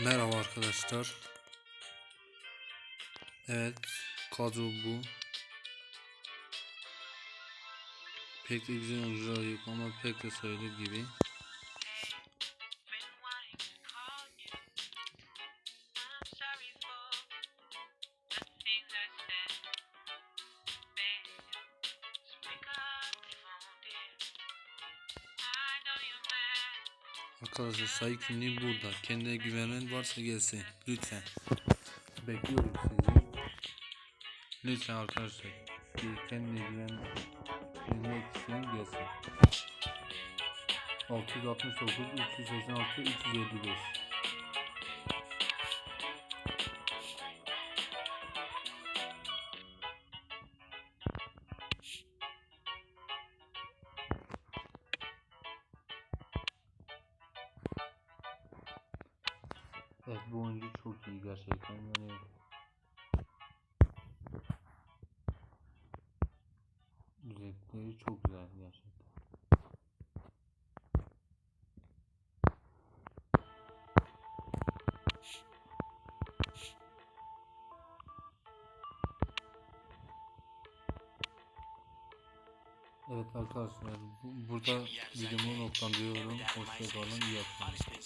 Merhaba arkadaşlar. Evet, kadro bu. Pek de güzel oyuncular yok ama pek de sayılır gibi. Arkadaşlar sayı kimliği burada. Kendine güvenen varsa gelsin. Lütfen. Bekliyorum sizi. Lütfen arkadaşlar. Kendine güven güvenmek isteyen gelsin. 669 386 355 Evet bu oyuncu çok iyi gerçekten yani Zevkleri çok güzel gerçekten. Evet arkadaşlar bu- burada videomu noktalıyorum. Hoşçakalın iyi akşamlar.